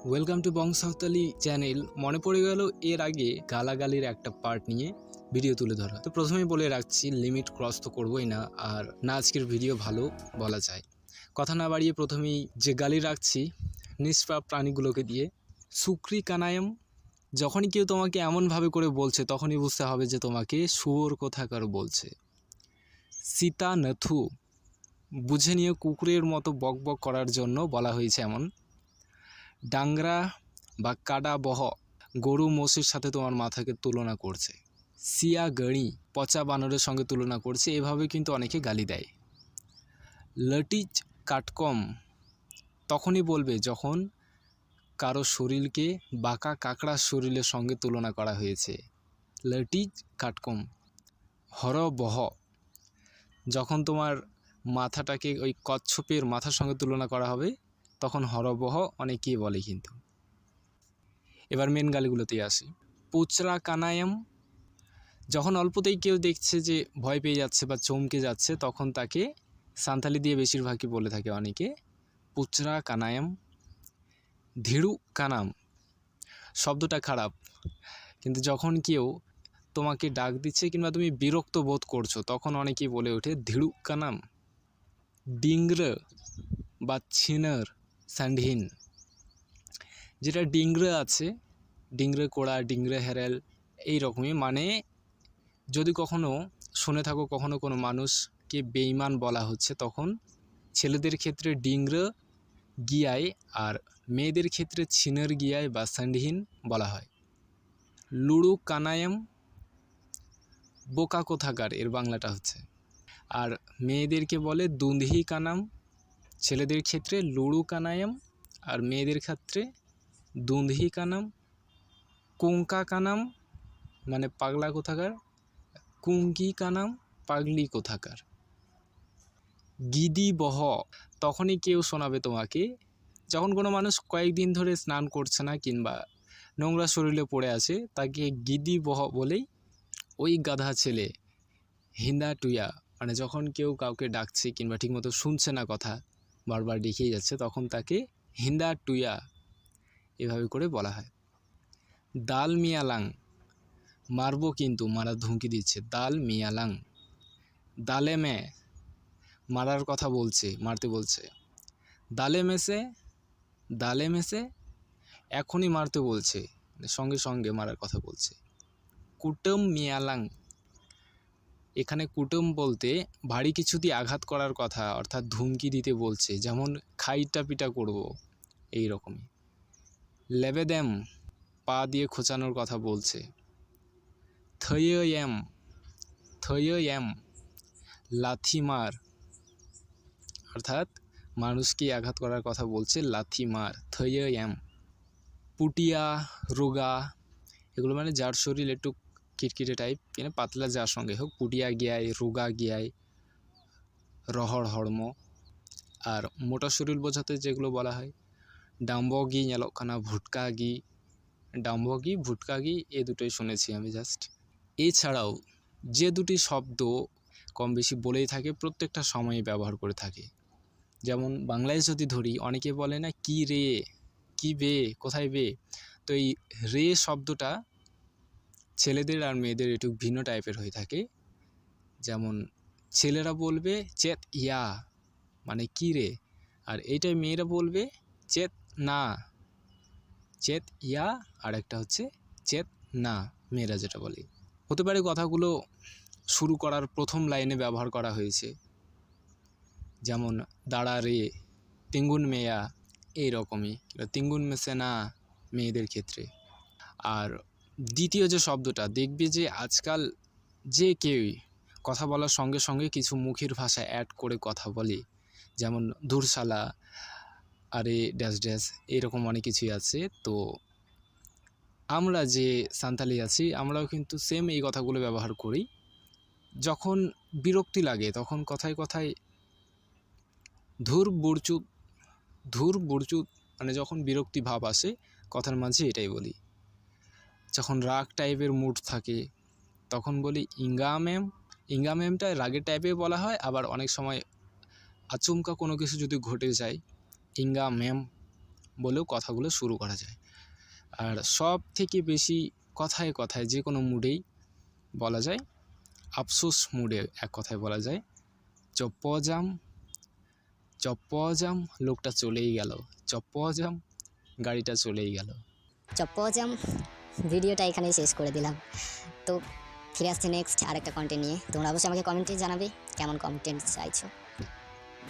Welcome to বংশাবতালি channel মনে পড়ে গেল এর আগে গালাগালির একটা পার্ট নিয়ে ভিডিও তুলে ধরা। তো প্রথমেই বলে রাখছি লিমিট ক্রস তো করবোই না, আর না আজকের ভিডিও ভালো বলা যায়। কথা না বাড়িয়ে প্রথমেই যে গালি রাখছি, নিষ্পাপ প্রাণীগুলোকে দিয়ে, সুক্রি কানায়ম, যখনই কেউ তোমাকে এমনভাবে করে বলছে, তখনই বুঝতে হবে যে তোমাকে শুয়োর কোথাকার বলছে। সীতা নথু, বুঝে নিয়ে কুকুরের মতো বক বক করার জন্য বলা হয়েছে এমন। ডাংরা বা কাডা বহ গরু মোষের সাথে তোমার মাথাকে তুলনা করছে। সিয়া গড়ি পচা বানরের সঙ্গে তুলনা করছে, এভাবে কিন্তু অনেকে গালি দেয়। লটিজ কাটকম তখনই বলবে যখন কারও শরীরকে বাঁকা কাঁকড়ার শরীরের সঙ্গে তুলনা করা হয়েছে। লটিজ কাটকম হর বহ যখন তোমার মাথাটাকে ওই কচ্ছপের মাথার সঙ্গে তুলনা করা হবে তখন হরবহ অনেকেই বলে কিন্তু। এবার মেন গালিগুলোতেই আসি। পুচরা কানায়াম যখন অল্পতেই কেউ দেখছে যে ভয় পেয়ে যাচ্ছে বা চমকে যাচ্ছে, তখন তাকে সান্তালি দিয়ে বেশিরভাগই বলে থাকে অনেকে, পুচরা কানায়াম ধীড়ু কানাম। শব্দটা খারাপ, কিন্তু যখন কেউ তোমাকে ডাক দিচ্ছে কিংবা তুমি বিরক্ত বোধ করছ, তখন অনেকেই বলে ওঠে ধীড়ু কানাম। ডিংগ্র বা ছিনর। স্যান্ডহীন, যেটা ডিংগ্রে আছে ডিংগ্রে কোড়া ডিংগ্রে হেরেল, এই রকমই। মানে যদি কখনো শুনে থাকো, কখনো কোনো মানুষকে বেইমান বলা হচ্ছে, তখন ছেলেদের ক্ষেত্রে ডিংগ্রে গিয়ায় আর মেয়েদের ক্ষেত্রে ছিনের গিয়ায় বা স্যান্ডহীন বলা হয়। লুড়ু কানায়াম বোকা কোথাকার এর বাংলাটা হচ্ছে। আর মেয়েদেরকে বলে দুন্ধি কানাম। ছেলেদের ক্ষেত্রে লুড়ু কানায়াম আর মেয়েদের ক্ষেত্রে দুন্ধি কানাম কুঙ্কা কানাম মানে পাগলা কোথাকার কুঙ্কি কানাম, পাগলি কোথাকার। গিদি বহ, তখনই কেউ শোনাবে তোমাকে, যখন কোনো মানুষ কয়েকদিন ধরে স্নান করছে না কিংবা নোংরা শরীরে পড়ে আছে, তাকে গিদি বহ বলেই ওই গাধা ছেলে, হিন্দা টুয়া মানে যখন কেউ কাউকে ডাকছে কিংবা ঠিকমতো শুনছে না কথা বারবার ডেকেই যাচ্ছে, তখন তাকে হিন্দা টুয়া এভাবে করে বলা হয়। দাল মিয়ালাং মারবো কিন্তু, মারার ধুমকি দিচ্ছে। দাল মিয়ালাং দালে মে, মারার কথা বলছে, মারতে বলছে। দালে মেসে দালে মেসে এখনই মারতে বলছে, সঙ্গে সঙ্গে মারার কথা বলছে। কুটুম মিয়ালাং এখানে কুটুম বলতে ভারী কিছু দিয়ে আঘাত করার কথা, অর্থাৎ ধুমকি দিতে বলছে, যেমন খাইটা পিটা করব, এই রকমই। লেবেদেম পা দিয়ে খোঁচানোর কথা বলছে। থয়েম থয়েম লাথি মার, অর্থাৎ মানুষকে আঘাত করার কথা বলছে, লাথি মার থয়েম পুটিয়া, রোগা, এগুলো মানে যার শরীর একটু কিটকিটে টাইপ মানে পাতলা যার সঙ্গে হোক পুটিয়া গিয়ায় রোগা গিয়ায় রহড় হড়ম আর মোটা শরীর বোঝাতে যেগুলো বলা হয় ডাম্বগি ᱧᱮᱞᱚᱜ ᱠᱟᱱᱟ ভুটকাগি ডাম্বগি ভুটকাগি এ দুটোই শুনেছি আমি জাস্ট এছাড়াও যে দুটি শব্দ কম বেশি বলেই থাকে প্রত্যেকটা সময়ে ব্যবহার করে থাকে যেমন বাংলায় যদি ধরি অনেকে বলে না কি রে কি বে কোথায় বে তো এই রে শব্দটা ছেলেদের আর মেয়েদের একটু ভিন্ন টাইপের হয়ে থাকে। যেমন ছেলেরা বলবে, চেত ইয়া। মানে কি রে? আর এইটাই মেয়েরা বলবে, চেত না। চেত ইয়া। আর একটা হচ্ছে, চেত না। মেয়েরা যেটা বলে। হতে পারে কথাগুলো শুরু করার প্রথম লাইনে ব্যবহার করা হয়েছে। যেমন, দাঁড়া রে, তিঙ্গুন মেয়া। এই রকমই তিঙ্গুন মেসে না মেয়েদের ক্ষেত্রে। আর দ্বিতীয় যে শব্দটা, দেখবে যে আজকাল যে কেউই কথা বলার সঙ্গে সঙ্গে কিছু মুখের ভাষা অ্যাড করে কথা বলে। যেমন ধূরশালা, আরে ড্যাশ ড্যাশ, এরকম অনেক কিছুই আছে। তো আমরা যে সান্তালি আছি, আমরাও কিন্তু সেম এই কথাগুলো ব্যবহার করি। যখন বিরক্তি লাগে, তখন কথায় কথায় ধুর বুড়চুত ধুর বুড়চুত মানে যখন বিরক্তি ভাব আসে, কথার মাঝে এটাই বলি। যখন রাগ টাইপের মুড থাকে, তখন বলি ইঙ্গা ম্যাম। ইঙ্গা ম্যামটা রাগের টাইপে বলা হয়, আবার অনেক সময় আচমকা কোনো কিছু যদি ঘটে যায়, ইঙ্গা ম্যাম বলেও কথাগুলো শুরু করা যায়। আর সব থেকে বেশি কথায় কথায় যে কোনো মুডেই বলা যায়, আফসোস মুডে এক কথায় বলা যায়, চপ্পজাম চপ্পজাম, লোকটা চলেই গেল, চপ্পজাম, গাড়িটা চলেই গেল। চপ্পজাম। ভিডিওটা এখানেই শেষ করে দিলাম। তো ফিরে আসছে নেক্সট আরেকটা কন্টেন্ট নিয়ে। তোমরা অবশ্যই আমাকে কমেন্টে জানাবে, কেমন কন্টেন্ট চাইছো।